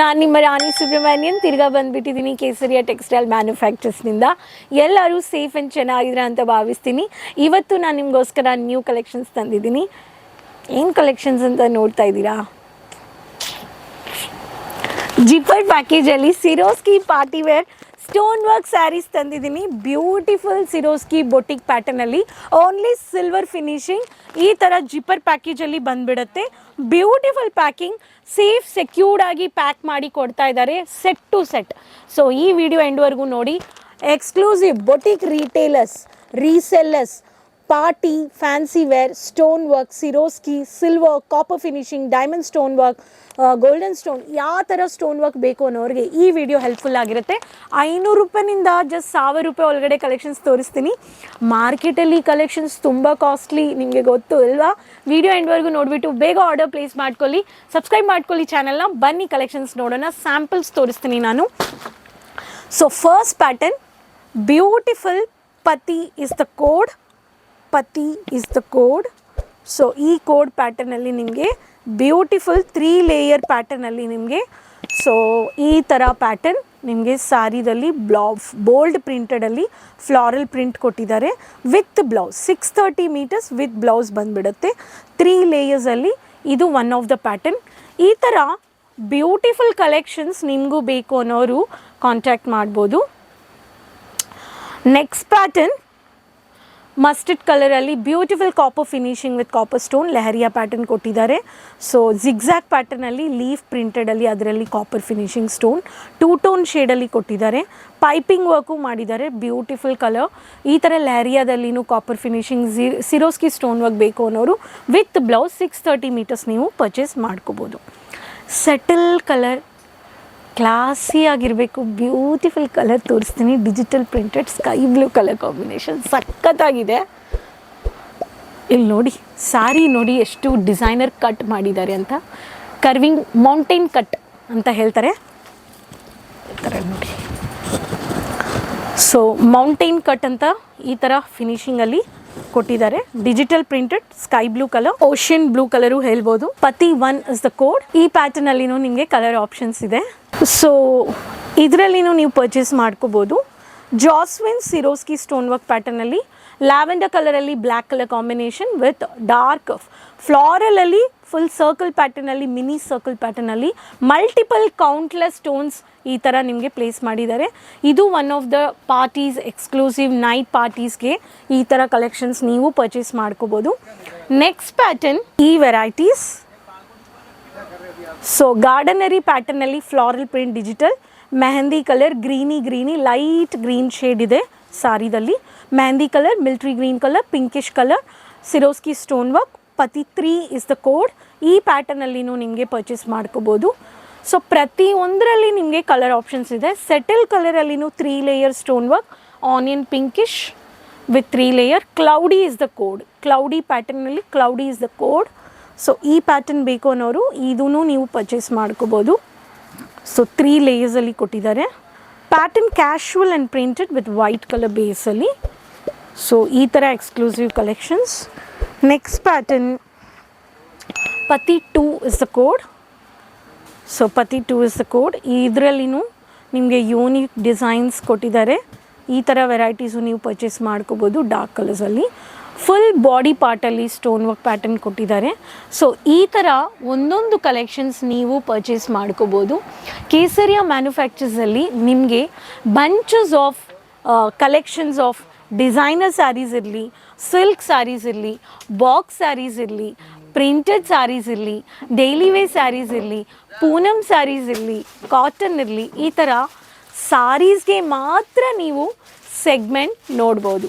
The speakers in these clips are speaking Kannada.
ನಾನು ನಿಮ್ಮ ರಾಣಿ ಸುಬ್ರಹ್ಮಣ್ಯನ್. ತಿರ್ಗಾ ಬಂದ್ಬಿಟ್ಟಿದ್ದೀನಿ ಕೇಸರಿಯ ಟೆಕ್ಸ್ಟೈಲ್ ಮ್ಯಾನುಫ್ಯಾಕ್ಚರ್ಸ್ನಿಂದ. ಎಲ್ಲರೂ ಸೇಫ್ ಆ್ಯಂಡ್ ಚೆನ್ನಾಗಿದ್ರೆ ಅಂತ ಭಾವಿಸ್ತೀನಿ. ಇವತ್ತು ನಾನು ನಿಮಗೋಸ್ಕರ ನ್ಯೂ ಕಲೆಕ್ಷನ್ಸ್ ತಂದಿದ್ದೀನಿ. ಏನು ಕಲೆಕ್ಷನ್ಸ್ ಅಂತ ನೋಡ್ತಾ ಇದ್ದೀರಾ? Zipper ಪ್ಯಾಕೇಜಲ್ಲಿ Swarovski party wear stone work sarees ತಂದಿದ್ದೀನಿ ಬ್ಯೂಟಿಫುಲ್ ಸಿರೋಸ್ಕಿ ಬೊಟಿಕ್ ಪ್ಯಾಟರ್ನಲ್ಲಿ ಓನ್ಲಿ ಸಿಲ್ವರ್ ಫಿನಿಶಿಂಗ್ ಈ ಥರ ಜಿಪ್ಪರ್ ಪ್ಯಾಕೇಜಲ್ಲಿ ಬಂದ್ಬಿಡತ್ತೆ. ಬ್ಯೂಟಿಫುಲ್ ಪ್ಯಾಕಿಂಗ್ ಸೇಫ್ ಸೆಕ್ಯೂರ್ಡ್ ಆಗಿ ಪ್ಯಾಕ್ ಮಾಡಿ ಕೊಡ್ತಾ ಇದ್ದಾರೆ. ಸೆಟ್ ಟು ಸೆಟ್ ಸೊ ಈ ವಿಡಿಯೋ ಎಂಡ್ವರೆಗೂ ನೋಡಿ. Exclusive boutique retailers resellers party fancy wear stone work Swarovski silver copper finishing diamond stone work golden stone ಯಾವ ಥರ ಸ್ಟೋನ್ ವರ್ಕ್ ಬೇಕು ಅನ್ನೋರಿಗೆ ಈ ವಿಡಿಯೋ ಹೆಲ್ಪ್ಫುಲ್ ಆಗಿರುತ್ತೆ. ಐನೂರು ರೂಪಾಯಿನಿಂದ ಜಸ್ಟ್ ಸಾವಿರ ರೂಪಾಯಿ ಒಳಗಡೆ ಕಲೆಕ್ಷನ್ಸ್ ತೋರಿಸ್ತೀನಿ. ಮಾರ್ಕೆಟಲ್ಲಿ ಕಲೆಕ್ಷನ್ಸ್ ತುಂಬ ಕಾಸ್ಟ್ಲಿ ನಿಮಗೆ ಗೊತ್ತು ಅಲ್ವಾ? ವಿಡಿಯೋ ಎಂಡ್ವರೆಗೂ ನೋಡಿಬಿಟ್ಟು ಬೇಗ ಆರ್ಡರ್ ಪ್ಲೇಸ್ ಮಾಡ್ಕೊಳ್ಳಿ. ಸಬ್ಸ್ಕ್ರೈಬ್ ಮಾಡ್ಕೊಳ್ಳಿ ಚಾನಲ್ನ ಬನ್ನಿ ಕಲೆಕ್ಷನ್ಸ್ ನೋಡೋಣ. ಸ್ಯಾಂಪಲ್ಸ್ ತೋರಿಸ್ತೀನಿ ನಾನು. ಸೊ ಫಸ್ಟ್ ಪ್ಯಾಟರ್ನ್ ಬ್ಯೂಟಿಫುಲ್ ಪತಿ ಇಸ್ ದ ಕೋಡ್ ಪತಿ ಇಸ್ ದ ಕೋಡ್ ಸೊ ಈ ಕೋಡ್ ಪ್ಯಾಟರ್ನಲ್ಲಿ ನಿಮಗೆ ಬ್ಯೂಟಿಫುಲ್ ತ್ರೀ ಲೇಯರ್ ಪ್ಯಾಟರ್ನಲ್ಲಿ ನಿಮಗೆ ಸೊ ಈ ಥರ ಪ್ಯಾಟರ್ನ್ ನಿಮಗೆ ಸಾರಿದಲ್ಲಿ ಬ್ಲೌಸ್ ಬೋಲ್ಡ್ ಪ್ರಿಂಟೆಡಲ್ಲಿ ಫ್ಲಾರಲ್ ಪ್ರಿಂಟ್ ಕೊಟ್ಟಿದ್ದಾರೆ with blouse six thirty metres with blouse ಬಂದುಬಿಡುತ್ತೆ. ತ್ರೀ ಲೇಯರ್ಸಲ್ಲಿ ಇದು ಒನ್ ಆಫ್ ದ ಪ್ಯಾಟರ್ನ್ ಈ ಥರ ಬ್ಯೂಟಿಫುಲ್ ಕಲೆಕ್ಷನ್ಸ್ ನಿಮಗೂ ಬೇಕು ಅನ್ನೋರು ಕಾಂಟ್ಯಾಕ್ಟ್ ಮಾಡ್ಬೋದು. ನೆಕ್ಸ್ಟ್ ಪ್ಯಾಟರ್ನ್ ಮಸ್ಟರ್ಡ್ ಕಲರಲ್ಲಿ beautiful copper finishing with copper stone leheriya pattern ಕೊಟ್ಟಿದ್ದಾರೆ. ಸೊ ಜಿಗ್ಝ್ಯಾಕ್ ಪ್ಯಾಟರ್ನಲ್ಲಿ ಲೀಫ್ ಪ್ರಿಂಟೆಡಲ್ಲಿ ಅದರಲ್ಲಿ copper finishing stone two tone ಶೇಡಲ್ಲಿ ಕೊಟ್ಟಿದ್ದಾರೆ. ಪೈಪಿಂಗ್ ವರ್ಕು ಮಾಡಿದ್ದಾರೆ ಬ್ಯೂಟಿಫುಲ್ ಕಲರ್ ಈ ಥರ ಲೆಹರಿಯಾದಲ್ಲಿನೂ ಕಾಪರ್ ಫಿನಿಶಿಂಗ್ ಝಿ ಸಿರೋಸ್ಕಿ ಸ್ಟೋನ್ ವರ್ಕ್ ಬೇಕು ಅನ್ನೋರು with blouse six thirty metres ನೀವು ಪರ್ಚೇಸ್ ಮಾಡ್ಕೋಬೋದು. ಸೆಟಲ್ ಕಲರ್ ಕ್ಲಾಸಿ ಆಗಿರಬೇಕು ಬ್ಯೂಟಿಫುಲ್ ಕಲರ್ ತೋರಿಸ್ತೀನಿ. Digital printed sky blue colour combination ಸಖತ್ತಾಗಿದೆ. ಇಲ್ಲಿ ನೋಡಿ, ಸಾರಿ ನೋಡಿ ಎಷ್ಟು ಡಿಸೈನರ್ ಕಟ್ ಮಾಡಿದ್ದಾರೆ ಅಂತ. ಕರ್ವಿಂಗ್ ಮೌಂಟೇನ್ ಕಟ್ ಅಂತ ಹೇಳ್ತಾರೆ. ನೋಡಿ. ಸೊ ಮೌಂಟೇನ್ ಕಟ್ ಅಂತ ಈ ಥರ ಫಿನಿಶಿಂಗಲ್ಲಿ ಕೊಟ್ಟಿದ್ದಾರೆ. Digital printed sky blue colour ocean blue colour ಹೇಳ್ಬೋದು. ಪತಿ ಒನ್ ಇಸ್ ದ ಕೋಡ್ ಈ ಪ್ಯಾಟರ್ನ್ ಅಲ್ಲಿನೂ ನಿಮಗೆ ಕಲರ್ ಆಪ್ಷನ್ಸ್ ಇದೆ. ಸೊ ಇದರಲ್ಲಿನೂ ನೀವು ಪರ್ಚೇಸ್ ಮಾಡ್ಕೋಬೋದು. ಜಾಸ್ವಿನ್ ಸಿರೋಸ್ಕಿ ಸ್ಟೋನ್ ವರ್ಕ್ ಪ್ಯಾಟರ್ನಲ್ಲಿ ಲ್ಯಾವೆಂಡರ್ ಕಲರಲ್ಲಿ black colour combination with dark ಫ್ಲಾರಲಲ್ಲಿ full circle ಪ್ಯಾಟರ್ನಲ್ಲಿ ಮಿನಿ ಸರ್ಕಲ್ ಪ್ಯಾಟರ್ನಲ್ಲಿ ಮಲ್ಟಿಪಲ್ ಕೌಂಟ್ಲೆಸ್ ಸ್ಟೋನ್ಸ್ ಈ ಥರ ನಿಮಗೆ ಪ್ಲೇಸ್ ಮಾಡಿದ್ದಾರೆ. ಇದು one of the parties exclusive night ಪಾರ್ಟೀಸ್ಗೆ ಈ ಥರ ಕಲೆಕ್ಷನ್ಸ್ ನೀವು ಪರ್ಚೇಸ್ ಮಾಡ್ಕೋಬೋದು. ನೆಕ್ಸ್ಟ್ ಪ್ಯಾಟರ್ನ್ ಈ ವೆರೈಟೀಸ್ ಸೊ ಗಾರ್ಡನರಿ ಪ್ಯಾಟರ್ನಲ್ಲಿ floral print digital mehndi colour greeny greeny light green shade ಇದೆ ಸಾರಿದಲ್ಲಿ. Mehndi colour military green colour pinkish colour Swarovski stone work ಪತಿ ತ್ರೀ ಇಸ್ ದ ಕೋಡ್ ಈ ಪ್ಯಾಟರ್ನಲ್ಲಿನೂ ನಿಮಗೆ ಪರ್ಚೇಸ್ ಮಾಡ್ಕೋಬೋದು. ಸೊ ಪ್ರತಿಯೊಂದರಲ್ಲಿ ನಿಮಗೆ ಕಲರ್ ಆಪ್ಷನ್ಸ್ ಇದೆ. Settle ಕಲರಲ್ಲಿನೂ three layer stone work onion pinkish with three layer cloudy is the code cloudy ಪ್ಯಾಟರ್ನಲ್ಲಿ cloudy is the code so ಈ ಪ್ಯಾಟರ್ನ್ ಬೇಕು ಅನ್ನೋರು ಇದೂ ನೀವು ಪರ್ಚೇಸ್ ಮಾಡ್ಕೋಬೋದು. ಸೊ ತ್ರೀ ಲೇಯರ್ಸಲ್ಲಿ ಕೊಟ್ಟಿದ್ದಾರೆ. Pattern casual and printed with white colour ಬೇಸಲ್ಲಿ so ಈ ಥರ ಎಕ್ಸ್ಕ್ಲೂಸಿವ್ ಕಲೆಕ್ಷನ್ಸ್ ನೆಕ್ಸ್ಟ್ ಪ್ಯಾಟರ್ನ್ ಪತಿ two is the code so ಪತಿ ಟೂ ಇಸ್ ದ ಕೋಡ್ ಇದರಲ್ಲಿನೂ ನಿಮಗೆ ಯೂನಿಕ್ ಡಿಸೈನ್ಸ್ ಕೊಟ್ಟಿದ್ದಾರೆ. ಈ ಥರ ವೆರೈಟೀಸು ನೀವು ಪರ್ಚೇಸ್ ಮಾಡ್ಕೋಬೋದು ಡಾರ್ಕ್ ಕಲರ್ಸಲ್ಲಿ ಫುಲ್ ಬಾಡಿ ಪಾರ್ಟಲ್ಲಿ ಸ್ಟೋನ್ ವರ್ಕ್ ಪ್ಯಾಟರ್ನ್ ಕೊಟ್ಟಿದ್ದಾರೆ. ಸೊ ಈ ಥರ ಒಂದೊಂದು ಕಲೆಕ್ಷನ್ಸ್ ನೀವು ಪರ್ಚೇಸ್ ಮಾಡ್ಕೋಬೋದು. ಕೇಸರಿಯ ಮ್ಯಾನುಫ್ಯಾಕ್ಚರ್ಸಲ್ಲಿ ನಿಮಗೆ bunches of collections of designer sarees ಇರಲಿ ಸಿಲ್ಕ್ ಸ್ಯಾರೀಸ್ ಇರಲಿ ಬಾಕ್ಸ್ ಸ್ಯಾರೀಸ್ ಇರಲಿ ಪ್ರಿಂಟೆಡ್ ಸ್ಯಾರೀಸ್ ಇರಲಿ ಡೈಲಿ ವೇ ಸ್ಯಾರೀಸ್ ಇರಲಿ ಪೂನಮ್ ಸ್ಯಾರೀಸ್ ಇರಲಿ ಕಾಟನ್ ಇರಲಿ, ಈ ಥರ ಸಾರೀಸ್ಗೆ ಮಾತ್ರ ನೀವು ಸೆಗ್ಮೆಂಟ್ ನೋಡ್ಬೋದು.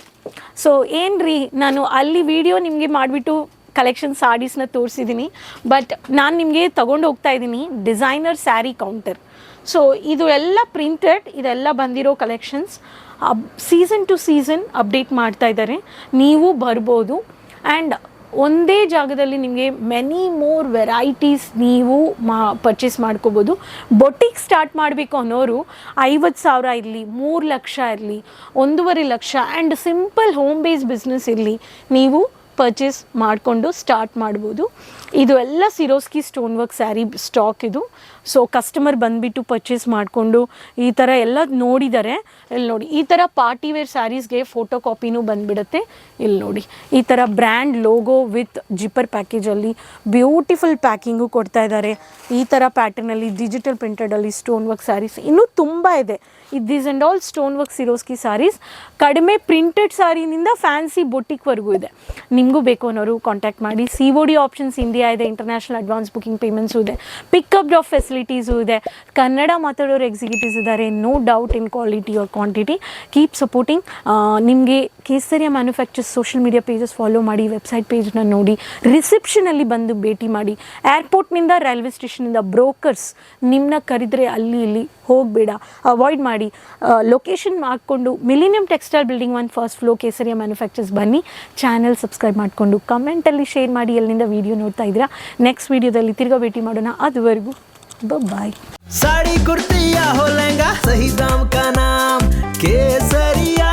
ಸೊ ಏನ್ರಿ, ನಾನು ಅಲ್ಲಿ ವಿಡಿಯೋ ನಿಮಗೆ ಮಾಡಿಬಿಟ್ಟು ಕಲೆಕ್ಷನ್ ಸಾರೀಸ್ನ ತೋರಿಸಿದ್ದೀನಿ ಬಟ್ ನಾನು ನಿಮಗೆ ತೊಗೊಂಡು ಹೋಗ್ತಾ ಇದ್ದೀನಿ ಡಿಸೈನರ್ ಸ್ಯಾರಿ ಕೌಂಟರ್ ಸೊ ಇದು ಎಲ್ಲ ಪ್ರಿಂಟೆಡ್ ಇದೆಲ್ಲ ಬಂದಿರೋ ಕಲೆಕ್ಷನ್ಸ್ ಅಬ್ ಸೀಸನ್ ಟು ಸೀಸನ್ ಅಪ್ಡೇಟ್ ಮಾಡ್ತಾ ಇದ್ದಾರೆ. ನೀವು ಬರ್ಬೋದು. ಆ್ಯಂಡ್ ಒಂದೇ ಜಾಗದಲ್ಲಿ ನಿಮಗೆ ಮೆನಿ ಮೋರ್ ವೆರೈಟೀಸ್ ನೀವು ಮಾ ಪರ್ಚೇಸ್ ಮಾಡ್ಕೋಬೋದು. ಬೊಟಿಕ್ ಸ್ಟಾರ್ಟ್ ಮಾಡಬೇಕು ಅನ್ನೋರು ಐವತ್ತು ಸಾವಿರ ಇರಲಿ, ಮೂರು ಲಕ್ಷ ಇರಲಿ, ಒಂದೂವರೆ lakh and simple home base business ಇರಲಿ, ನೀವು ಪರ್ಚೇಸ್ ಮಾಡಿಕೊಂಡು ಸ್ಟಾರ್ಟ್ ಮಾಡ್ಬೋದು. ಇದು ಎಲ್ಲ Swarovski stone work sari stock ಇದು. ಸೊ ಕಸ್ಟಮರ್ ಬಂದುಬಿಟ್ಟು ಪರ್ಚೇಸ್ ಮಾಡಿಕೊಂಡು ಈ ಥರ ಎಲ್ಲ ನೋಡಿದ್ದಾರೆ ಇಲ್ಲಿ ನೋಡಿ, ಈ ಥರ ಪಾರ್ಟಿ ವೇರ್ ಸ್ಯಾರೀಸ್ಗೆ ಫೋಟೋ ಕಾಪಿನೂ ಬಂದುಬಿಡುತ್ತೆ. ಇಲ್ಲಿ ನೋಡಿ, ಈ ಥರ ಬ್ರ್ಯಾಂಡ್ ಲೋಗೋ ವಿತ್ ಜಿಪ್ಪರ್ ಪ್ಯಾಕೇಜಲ್ಲಿ ಬ್ಯೂಟಿಫುಲ್ ಪ್ಯಾಕಿಂಗು ಕೊಡ್ತಾ ಇದ್ದಾರೆ ಈ ಥರ ಪ್ಯಾಟರ್ನಲ್ಲಿ ಡಿಜಿಟಲ್ ಪ್ರಿಂಟೆಡಲ್ಲಿ ಸ್ಟೋನ್ ವರ್ಕ್ ಸ್ಯಾರೀಸ್ ಇನ್ನೂ ತುಂಬ ಇದೆ. ಇದು and all stone work Swarovski saris ಕಡಿಮೆ ಪ್ರಿಂಟೆಡ್ ಸಾರಿನಿಂದ ಫ್ಯಾನ್ಸಿ ಬೊಟ್ಟಿಕ್ವರೆಗೂ ಇದೆ. ನಿಮಗೂ ಬೇಕು ಅನ್ನೋರು ಕಾಂಟ್ಯಾಕ್ಟ್ ಮಾಡಿ. C O D options India ಇದೆ ಇಂಟರ್ನ್ಯಾಷನಲ್ ಅಡ್ವಾನ್ಸ್ ಬುಕಿಂಗ್ ಪೇಮೆಂಟ್ಸು ಇದೆ ಪಿಕಪ್ ಡ್ರಾಪ್ ಫೆಸಿಲಿಟೀಸು ಇದೆ. ಕನ್ನಡ ಮಾತಾಡೋರು ಎಕ್ಸಿಕ್ಯೂಟಿವ್ಸ್ ಇದ್ದಾರೆ no doubt in quality or quantity keep supporting ನಿಮಗೆ Kesariya manufacturers social media pages follow ಮಾಡಿ ವೆಬ್ಸೈಟ್ ಪೇಜ್ನ ನೋಡಿ ರಿಸೆಪ್ಷನಲ್ಲಿ ಬಂದು ಭೇಟಿ ಮಾಡಿ. ಏರ್ಪೋರ್ಟ್ನಿಂದ ರೈಲ್ವೆ ಸ್ಟೇಷನಿಂದ ಬ್ರೋಕರ್ಸ್ ನಿಮ್ಮನ್ನ ಕರೆದ್ರೆ ಅಲ್ಲಿ, ಇಲ್ಲಿ ಹೋಗಬೇಡ. ಅವಾಯ್ಡ್ ಮಾಡಿ. ಲೊಕೇಶನ್ ಮಾಡಿಕೊಂಡು millennium textile building one first floor ಕೇಸರಿಯ manufacturers ಬನ್ನಿ. ಚಾನಲ್ ಸಬ್ಸ್ಕ್ರೈಬ್ ಮಾಡಿಕೊಂಡು ಕಮೆಂಟಲ್ಲಿ ಶೇರ್ ಮಾಡಿ, ಎಲ್ಲಿಂದ ವೀಡಿಯೋ ನೋಡ್ತಾ ಇದ್ದೀರಾ? ನೆಕ್ಸ್ಟ್ ವೀಡಿಯೋದಲ್ಲಿ ತಿರ್ಗಾ ಭೇಟಿ ಮಾಡೋಣ. ಅದುವರೆಗೂ ಬಾಯ್ ಸಾಡಿ कुर्ती या हो लहंगा ಕಾನಾಮ್ दाम का नाम केसरिया